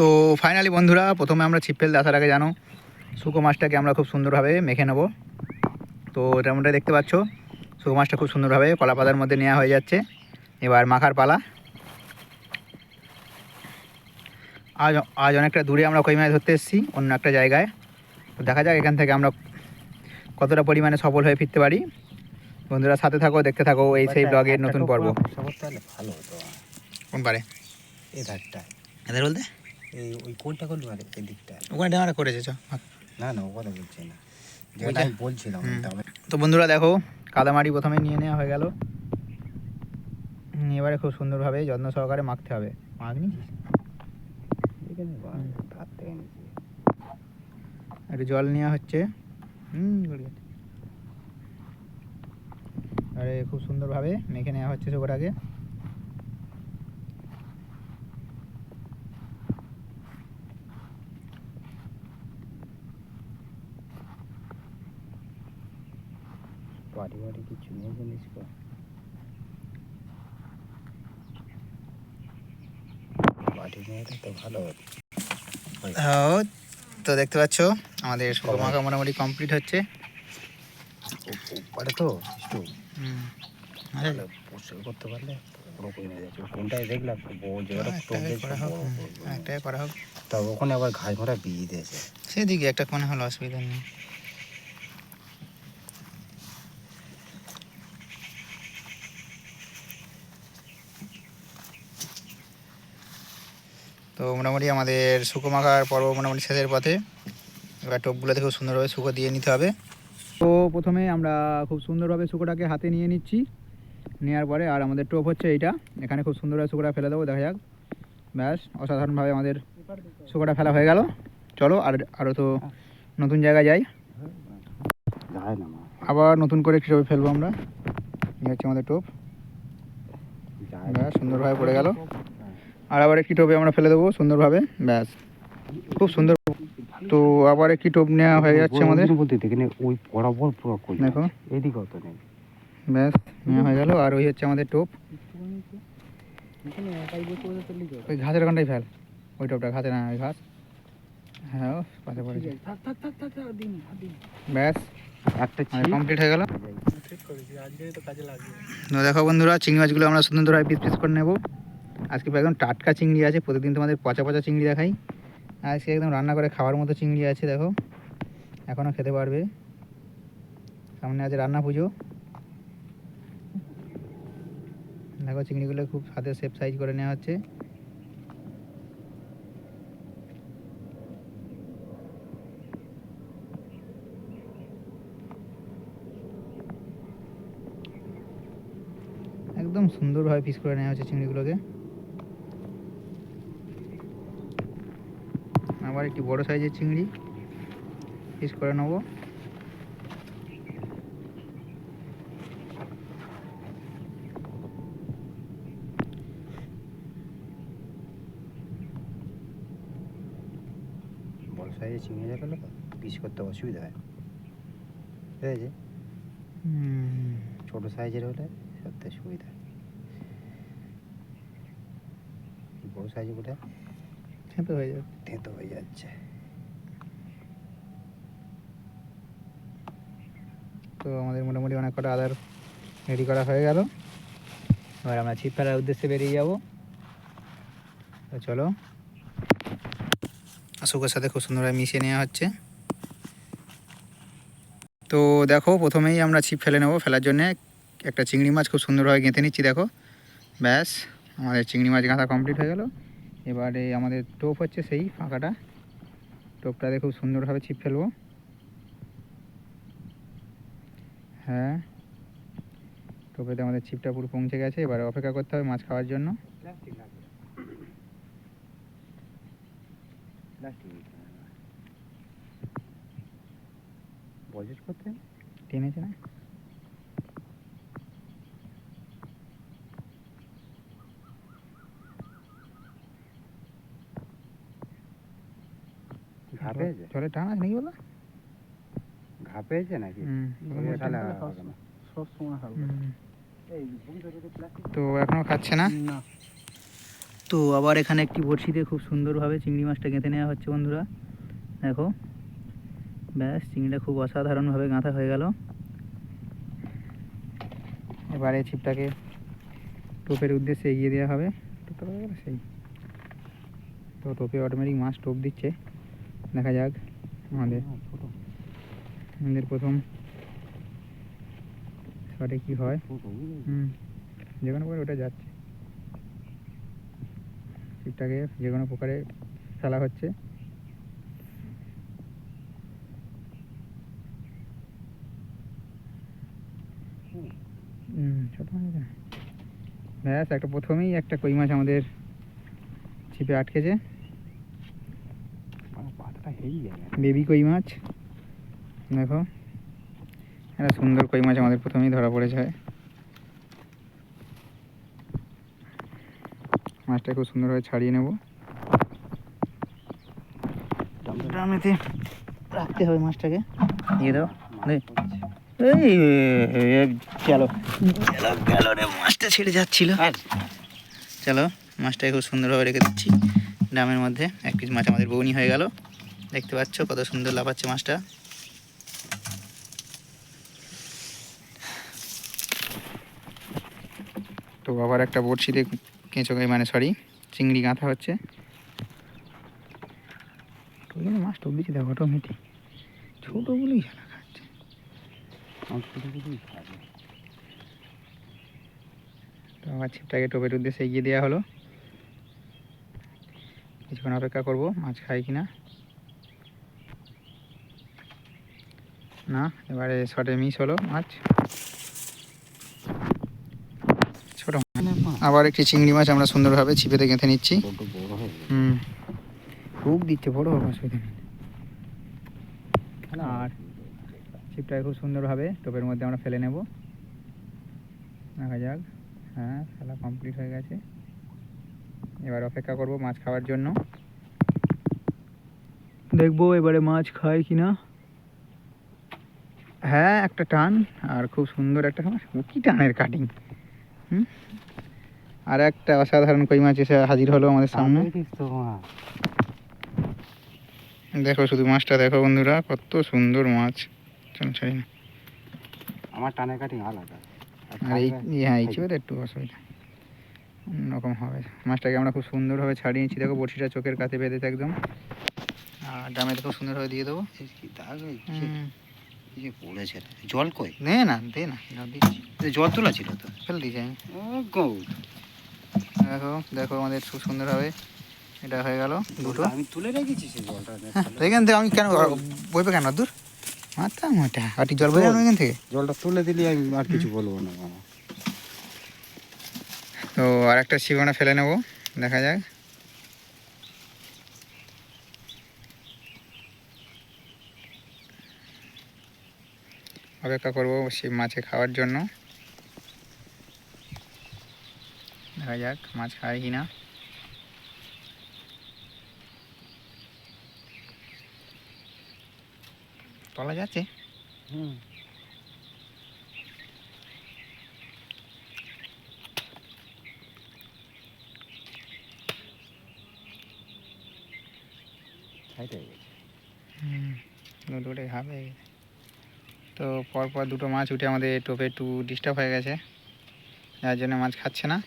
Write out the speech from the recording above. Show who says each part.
Speaker 1: তো ফাইনালি বন্ধুরা প্রথমে আমরা ছিপ ফেলতে আসার আগে জানো শুকো মাছটাকে আমরা খুব সুন্দরভাবে মেখে নেব। তো যেমনটা দেখতে পাচ্ছ শুকো মাছটা খুব সুন্দরভাবে কলা পাতার মধ্যে নেওয়া হয়ে যাচ্ছে। এবার মাখার পালা। আজ আজ অনেকটা দূরে আমরা কই মাছ ধরতে এসেছি অন্য একটা জায়গায়। তো দেখা যাক এখান থেকে আমরা কতটা পরিমাণে সফল হয়ে ফিরতে পারি। বন্ধুরা সাথে থাকো দেখতে থাকো এই সেই ব্লগের নতুন পর্ব। কোন পারে
Speaker 2: এই ধারটা
Speaker 1: এদের বলতে?
Speaker 2: এই ওই কোনটা করলি মানে এই দিকটা।
Speaker 1: ওখানে ডেমারা করেছে চ
Speaker 2: না না ও কথা বলছি না। যেটা আমি বলছিলাম তাহলে।
Speaker 1: তো বন্ধুরা দেখো কাদামাটি প্রথমে নিয়ে নেওয়া হয়ে গেল। এবারে খুব সুন্দরভাবে যত্ন সহকারে মাখতে হবে। মাখনি। একটু জল নেওয়া হচ্ছে। হুম আরে খুব সুন্দরভাবে মেখে নেওয়া হচ্ছে সবটাকে
Speaker 2: বাড়ি কিছু নেই জিনিস কো বাড়ি মেয়েটা তো ভালো
Speaker 1: ও, তো দেখতে পাচ্ছ আমাদের মাখা মোটামুটি কমপ্লিট হচ্ছে।
Speaker 2: পারে তো একটু ভালো পরিষ্কার করতে পারলে দেখলাম দিয়েছে
Speaker 1: করা হোক
Speaker 2: ওখানে আবার ঘাস বিয়ে দিয়েছে।
Speaker 1: সেদিকে একটা কোণে হলো অসুবিধা নেই। তো মোটামুটি আমাদের শুকো মাখার পর্ব মোটামুটি শেষের পথে। এবার টোপগুলোতে খুব সুন্দরভাবে শুকো দিয়ে নিতে হবে। তো প্রথমে আমরা খুব সুন্দরভাবে শুকোটাকে হাতে নিয়ে নিচ্ছি। নেওয়ার পরে আর আমাদের টোপ হচ্ছে এইটা। এখানে খুব সুন্দরভাবে শুকোটা ফেলে দেবো, দেখা যাক। ব্যাস, অসাধারণভাবে আমাদের শুকোটা ফেলা হয়ে গেল। চলো, আর আরও তো নতুন জায়গায় যাই। আবার নতুন করে টোপ ফেলব আমরা? এই হচ্ছে আমাদের টোপ। সুন্দরভাবে পড়ে গেল। আর আবার একটি টোপে আমরা ফেলে দেবো সুন্দরভাবে ব্যাস। খুব সুন্দর। তো আবার একটি টোপ নেওয়া হয়ে যাচ্ছে আমাদের।
Speaker 2: বলতে এখানে ওই বরাবর পুরো কই
Speaker 1: দেখো।
Speaker 2: অত নেই।
Speaker 1: ব্যাস নেওয়া হয়ে গেল আর ওই হচ্ছে আমাদের টোপ। ওই ঘাসের ওখানটাই ফেল। ওই টোপটা ঘাসে না ওই ঘাস। হ্যাঁ পাশে ব্যাস
Speaker 2: একটা
Speaker 1: কমপ্লিট হয়ে গেল। তো দেখো বন্ধুরা চিংড়ি মাছগুলো আমরা সুন্দরভাবে পিস পিস করে নেব। আজকে একদম টাটকা চিংড়ি আছে, প্রতিদিন তোমাদের পচা পচা চিংড়ি দেখাই। আজকে একদম রান্না করে খাওয়ার মতো চিংড়ি আছে, দেখো। এখনও খেতে পারবে। সামনে আছে রান্না পুজো। দেখো চিংড়িগুলো খুব হাতে শেপ সাইজ করে নেওয়া হচ্ছে। একদম সুন্দরভাবে পিস করে নেওয়া হচ্ছে চিংড়িগুলোকে। আবার একটি বড় সাইজের চিংড়ি। পিস করে নেব।
Speaker 2: বড় সাইজে চিংড়ি গেলে পিস করতে অসুবিধা হয়। ঠিক আছে? ছোট সাইজের হলে সত্যি সুবিধা। বড় সাইজগুলো
Speaker 1: খেতে হয়ে যাবে।
Speaker 2: তেতো হয়ে যাচ্ছে।
Speaker 1: তো আমাদের মোটামুটি অনেক কটা আদার রেডি করা হয়ে গেল। এবার আমরা ছিপ ফেলার উদ্দেশ্যে বেরিয়ে যাব। তো চলো। শুকের সাথে খুব সুন্দরভাবে মিশিয়ে নেওয়া হচ্ছে। তো দেখো প্রথমেই আমরা ছিপ ফেলে নেব ফেলার জন্যে। একটা চিংড়ি মাছ খুব সুন্দরভাবে গেঁথে নিচ্ছি দেখো। ব্যাস আমাদের চিংড়ি মাছ গাঁথা কমপ্লিট হয়ে গেল। এবারে আমাদের টোপ হচ্ছে সেই ফাঁকাটা। টোপটাতে খুব সুন্দরভাবে ছিপ ফেলব। হ্যাঁ। টোপেতে আমাদের ছিপটা পুরো পৌঁছে গেছে। এবারে অপেক্ষা করতে হবে মাছ খাওয়ার জন্য। টেনেছে না?
Speaker 2: ঘা পেয়েছে
Speaker 1: জলে টান আছে নাকি বলো?
Speaker 2: ঘা পেয়েছে নাকি।
Speaker 3: সব সময়
Speaker 1: তো এখনও খাচ্ছে না? তো আবার এখানে একটি বড়শিতে খুব সুন্দরভাবে চিংড়ি মাছটা গেঁথে নেওয়া হচ্ছে বন্ধুরা। দেখো। ব্যাস চিংড়িটা খুব অসাধারণভাবে গাঁথা হয়ে গেল। এবারে ছিপটাকে টোপের উদ্দেশ্যে এগিয়ে দেওয়া হবে। সেই। তো টোপে অটোমেটিক মাছ টোপ দিচ্ছে। দেখা যাক আমাদের। আমাদের প্রথম শটে কি হয়? হুম যে কোনো প্রকারে ওটা যাচ্ছে। ছিপটাকে যে কোনো প্রকারে ফেলা হচ্ছে। ব্যাস একটা প্রথমেই একটা কই মাছ আমাদের ছিপে আটকেছে
Speaker 2: আমার পাতাটা হেই যায়
Speaker 1: বেবি কই মাছ? দেখো একটা সুন্দর কই মাছ আমাদের প্রথমেই ধরা পড়ে যায় মাছটা খুব সুন্দরভাবে ছাড়িয়ে নেব। ড্রামেতে রাখতে হবে মাছটাকে। দিয়ে দাও। এই চলো। গেল রে মাছটা ছেড়ে যাচ্ছিল। চলো মাছটাকে খুব সুন্দরভাবে রেখে দিচ্ছি। ড্রামের মধ্যে এক পিস মাছ আমাদের বৌনি হয়ে গেল। দেখতে পাচ্ছ কত সুন্দর লাফাচ্ছে মাছটা। তো আবার একটা বড়শিতে কেঁচো গাই মানে সরি চিংড়ি গাঁথা হচ্ছে। মাছ দিচ্ছি দেখো অটোমেটিক ছোটোগুলোই খেলা খাচ্ছে। তো আমার ছিপটাকে টোপের উদ্দেশ্যে এগিয়ে দেওয়া হলো। কিছুক্ষণ অপেক্ষা করব মাছ খায় কিনা। না, এবারে শটে মিস হলো মাছ ছোট আবার একটি চিংড়ি মাছ আমরা সুন্দরভাবে ছিপেতে গেঁথে নিচ্ছি। হুম। খুব দিচ্ছে, বড় হবে, অসুবিধা নেই। আর ছিপটাকে খুব সুন্দরভাবে টোপের মধ্যে আমরা ফেলে নেব। দেখা যাক। হ্যাঁ ফেলা কমপ্লিট হয়ে গেছে। এবার অপেক্ষা করব মাছ খাওয়ার জন্য। দেখব এবারে মাছ খায় কি না হ্যাঁ একটা টান। আর খুব সুন্দর একটা কি টানের কাটিং হুম? আর একটা অসাধারণ কই মাছ এসে হাজির হলো আমাদের সামনে। দেখো শুধু মাছটা দেখো বন্ধুরা কত সুন্দর মাছ। চলো ছাড়ি না।
Speaker 2: আমার টানের কাটিং আলাদা। আর
Speaker 1: এই হ্যাঁ এই। চিপে একটু অসুবিধা। অন্যরকম হবে। মাছটাকে আমরা খুব সুন্দরভাবে ছাড়িয়েছি দেখো বড়শিটা চোখের কাছে বেঁধেছে একদম। আর ডামেতে খুব সুন্দরভাবে দিয়ে দেবো।
Speaker 2: দাগ যে পড়েছে জল কই?
Speaker 1: দে না দে না জল দিচ্ছি।
Speaker 2: জল তোলা ছিল তো?
Speaker 1: ফেলে দিয়েছি আমি
Speaker 2: ও গো।
Speaker 1: দেখো দেখো আমাদের খুব সুন্দরভাবে এটা হয়ে গেল দুটো।
Speaker 2: আমি তুলে রেখেছি সেই জলটা
Speaker 1: এখান থেকে আমি কেন বইবে কেন দূর? মাথা মোটা আর ঠিক জল বই এখান থেকে?
Speaker 2: জলটা তুলে দিলে আমি আর কিছু বলব না
Speaker 1: তো আর একটা শিবনা ফেলে নেব দেখা যাক। অপেক্ষা করব শিব মাছে খাওয়ার জন্য। দেখা যাক মাছ খায় কি না। তলা যাচ্ছে?
Speaker 2: হুম। গেছে
Speaker 1: হুম হবে তো পরপর দুটো মাছ উঠে আমাদের টোপে একটু ডিস্টার্ব হয়ে গেছে, যার জন্য মাছ খাচ্ছে না।